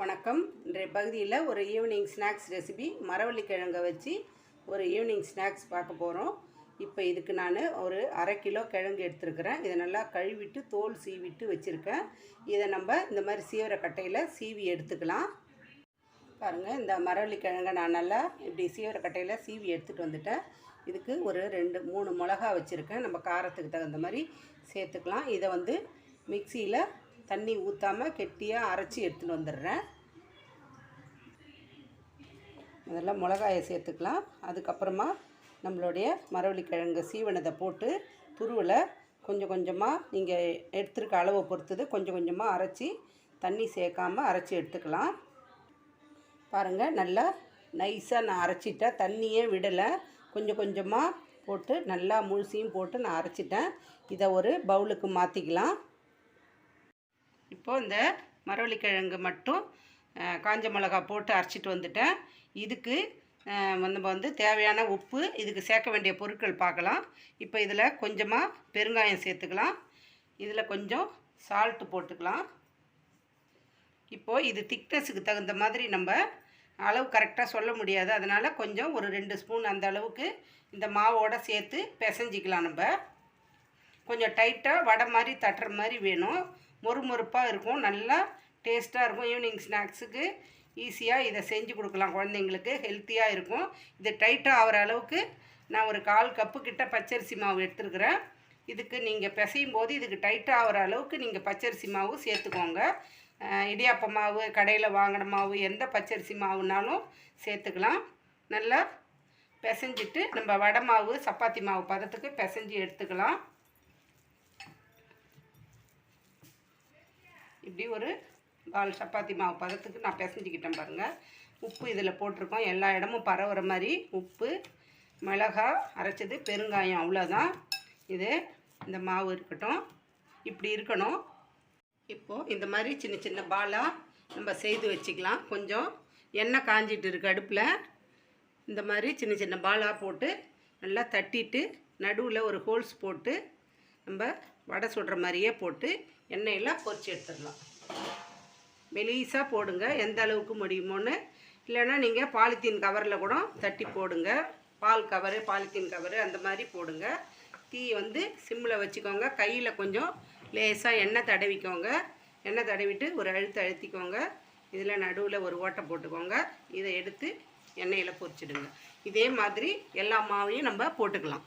வணக்கம். இன்றைய பகுதியில் ஒரு ஈவினிங் ஸ்நாக்ஸ் ரெசிபி மரவள்ளி வச்சு ஒரு ஈவினிங் ஸ்நாக்ஸ் பார்க்க போகிறோம் இப்போ இதுக்கு நான் ஒரு அரை கிலோ கிழங்கு எடுத்துருக்கிறேன். இதை நல்லா கழுவிட்டு தோல் சீவிட்டு வச்சுருக்கேன். இதை நம்ம இந்த மாதிரி சீவிர கட்டையில் சீவி எடுத்துக்கலாம். பாருங்கள் இந்த மரவள்ளி கிழங்கை நான் நல்லா இப்படி சீவிர கட்டையில் சீவி எடுத்துகிட்டு வந்துட்டேன். இதுக்கு ஒரு ரெண்டு மூணு மிளகா வச்சுருக்கேன். நம்ம காரத்துக்கு தகுந்த மாதிரி சேர்த்துக்கலாம். இதை வந்து மிக்சியில் தண்ணி ஊற்றாமல் கெட்டியாக அரைச்சி எடுத்துகிட்டு வந்துடுறேன். முதல்ல மிளகாயை சேர்த்துக்கலாம். அதுக்கப்புறமா நம்மளுடைய மரவள்ளி கிழங்கு சீவனத்தை போட்டு துருவில் கொஞ்சம் கொஞ்சமாக நீங்கள் எடுத்துருக்க அளவை பொறுத்தது கொஞ்சம் கொஞ்சமாக அரைச்சி தண்ணி சேர்க்காமல் அரைச்சி எடுத்துக்கலாம். பாருங்கள் நல்லா நைஸாக நான் அரைச்சிட்டேன் தண்ணியே விடலை. கொஞ்சம் கொஞ்சமாக போட்டு நல்லா முழுசையும் போட்டு நான் அரைச்சிட்டேன். இதை ஒரு பவுலுக்கு மாற்றிக்கலாம் இப்போது இந்த மரவள்ளிக்கிழங்கு மட்டும் காஞ்ச மிளகா போட்டு அரைச்சிட்டு வந்துட்டேன். இதுக்கு நம்ம வந்து தேவையான உப்பு இதுக்கு சேர்க்க வேண்டிய பொருட்கள் பார்க்கலாம். இப்போ இதில் கொஞ்சமாக பெருங்காயம் சேர்த்துக்கலாம். இதில் கொஞ்சம் சால்ட்டு போட்டுக்கலாம். இப்போது இது திக்னஸுக்கு தகுந்த மாதிரி நம்ம அளவு கரெக்டாக சொல்ல முடியாது. அதனால் கொஞ்சம் ஒரு ரெண்டு ஸ்பூன் அந்த அளவுக்கு இந்த மாவோட சேர்த்து பிசைஞ்சிக்கலாம் நம்ம. கொஞ்சம் டைட்டாக வடை மாதிரி தட்டுற மாதிரி வேணும். மொறுமொறுப்பாக இருக்கும். நல்லா டேஸ்ட்டாக இருக்கும். ஈவினிங் ஸ்நாக்ஸுக்கு ஈஸியாக இதை செஞ்சு கொடுக்கலாம் குழந்தைங்களுக்கு. ஹெல்த்தியாக இருக்கும். இது டைட்டாக ஆகிற அளவுக்கு நான் ஒரு கால் கப்பு கிட்ட பச்சரிசி மாவு எடுத்துருக்குறேன். இதுக்கு நீங்கள் பிசையும் போது இதுக்கு டைட்டாக ஆகிற அளவுக்கு நீங்கள் பச்சரிசி மாவு சேர்த்துக்கோங்க. இடியாப்ப மாவு கடையில் வாங்கின மாவு எந்த பச்சரிசி மாவுனாலும் சேர்த்துக்கலாம். நல்லா பிசைஞ்சிட்டு நம்ம வடை மாவு சப்பாத்தி மாவு பதத்துக்கு பிசைஞ்சு எடுத்துக்கலாம். இப்படி ஒரு பால் சப்பாத்தி மாவு பதத்துக்கு நான் பிசைஞ்சிக்கிட்டேன் பாருங்கள் உப்பு இதில் போட்டிருக்கோம். எல்லா இடமும் பரவுற மாதிரி உப்பு மிளகா அரைச்சது பெருங்காயம் அவ்வளோதான். இது இந்த மாவு இருக்கட்டும். இப்படி இருக்கணும். இப்போது இந்த மாதிரி சின்ன சின்ன பாலாக நம்ம செய்து வச்சுக்கலாம். கொஞ்சம் எண்ணெய் காஞ்சிட்டு இருக்கு அடுப்பில். இந்த மாதிரி சின்ன சின்ன பாலாக போட்டு நல்லா தட்டிட்டு நடுவில் ஒரு ஹோல்ஸ் போட்டு நம்ம வடை சுடுற மாதிரியே போட்டு எண்ணெயில் பொறிச்சு எடுத்துடலாம். மெலீஸாக போடுங்க. எந்த அளவுக்கு முடியுமோன்னு. இல்லைன்னா நீங்கள் பாலித்தீன் கவரில் கூட தட்டி போடுங்க. பால் கவரு பாலித்தீன் கவரு அந்த மாதிரி போடுங்க. தீ வந்து சிம்மில் வச்சுக்கோங்க. கையில் கொஞ்சம் லேசாக எண்ணெய் தடவிக்கோங்க. எண்ணெய் தடவிட்டு ஒரு அழுத்து அழுத்திக்கோங்க. இதில் நடுவில் ஒரு ஓட்டை போட்டுக்கோங்க. இதை எடுத்து எண்ணெயில் பொரிச்சிடுங்க. இதே மாதிரி எல்லா மாவையும் நம்ம போட்டுக்கலாம்.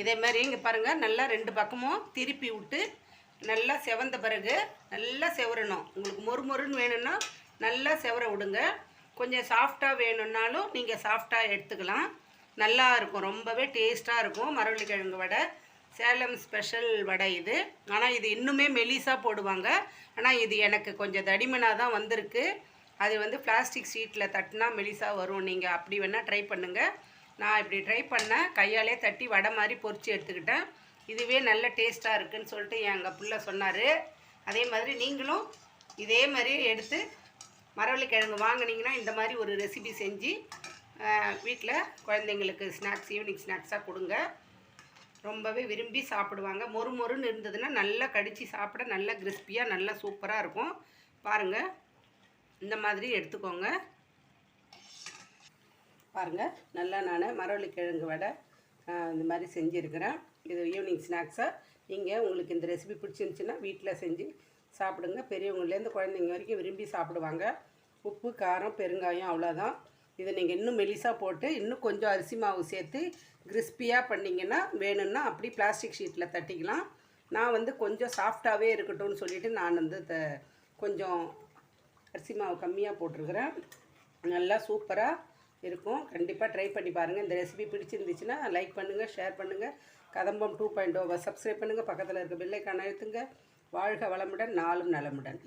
இதே மாதிரி இங்கே பாருங்கள் நல்லா ரெண்டு பக்கமும் திருப்பி விட்டு நல்லா செவந்த பிறகு நல்லா செவரணும். உங்களுக்கு மொறு மொறுன்னு வேணும்னா நல்லா செவர விடுங்க. கொஞ்சம் சாஃப்டாக வேணும்னாலும் நீங்கள் சாஃப்டாக எடுத்துக்கலாம். நல்லா இருக்கும் ரொம்பவே டேஸ்ட்டாக இருக்கும் மரவள்ளி கிழங்கு வடை. சேலம் ஸ்பெஷல் வடை இது. ஆனால் இது இன்னுமே மெலிசாக போடுவாங்க. ஆனால் இது எனக்கு கொஞ்சம் தடிமனாக தான் வந்திருக்கு. அது வந்து பிளாஸ்டிக் ஷீட்டில் தட்டினா மெலிசாக வரும். நீங்கள் அப்படி வேணால் ட்ரை பண்ணுங்கள் நான் இப்படி ட்ரை பண்ணேன். கையாலே தட்டி வடை மாதிரி பொறிச்சு எடுத்துக்கிட்டேன். இதுவே நல்ல டேஸ்ட்டாக இருக்குன்னு சொல்லிட்டு எங்கள் பிள்ளை சொன்னார். அதே மாதிரி நீங்களும் இதே மாதிரி எடுத்து மரவள்ளி கிழங்கு இந்த மாதிரி ஒரு ரெசிபி செஞ்சு வீட்டில் குழந்தைங்களுக்கு ஸ்நாக்ஸ் ஈவினிங் ஸ்நாக்ஸாக கொடுங்க. ரொம்பவே விரும்பி சாப்பிடுவாங்க. மொறு மொறுன்னு இருந்ததுன்னா நல்லா கடித்து சாப்பிட நல்லா கிறிஸ்பியாக நல்லா சூப்பராக இருக்கும். பாருங்கள் இந்த மாதிரி எடுத்துக்கோங்க. பாருங்கள் நல்லா நான் மரவள்ளி கிழங்கு வடை இந்த மாதிரி செஞ்சுருக்கிறேன். இது ஈவினிங் ஸ்நாக்ஸாக நீங்கள் உங்களுக்கு இந்த ரெசிபி பிடிச்சிருந்துச்சின்னா வீட்டில் செஞ்சு சாப்பிடுங்க. பெரியவங்கள்லேருந்து குழந்தைங்க வரைக்கும் விரும்பி சாப்பிடுவாங்க. உப்பு காரம் பெருங்காயம் அவ்வளோதான் இதை நீங்கள் இன்னும் மெலிசாக போட்டு இன்னும் கொஞ்சம் அரிசி மாவு சேர்த்து கிறிஸ்பியாக பண்ணிங்கன்னா வேணும்னா அப்படி பிளாஸ்டிக் ஷீட்டில் தட்டிக்கலாம். நான் வந்து கொஞ்சம் சாஃப்டாகவே இருக்கட்டும்னு சொல்லிவிட்டு நான் வந்து த கொஞ்சம் அரிசி மாவு கம்மியாக போட்டிருக்கிறேன். நல்லா சூப்பராக இருக்கும். கண்டிப்பாக ட்ரை பண்ணி பாருங்கள் இந்த ரெசிபி பிடிச்சிருந்துச்சுன்னா லைக் பண்ணுங்கள் ஷேர் பண்ணுங்கள் கதம்பம் டூ பாயிண்ட் ஓவை oh சப்ஸ்கிரைப் பண்ணுங்கள் பக்கத்தில் இருக்க பில்லைக்கான அழுத்துங்க. வாழ்க வளமுடன் நாளும் நலமுடன்.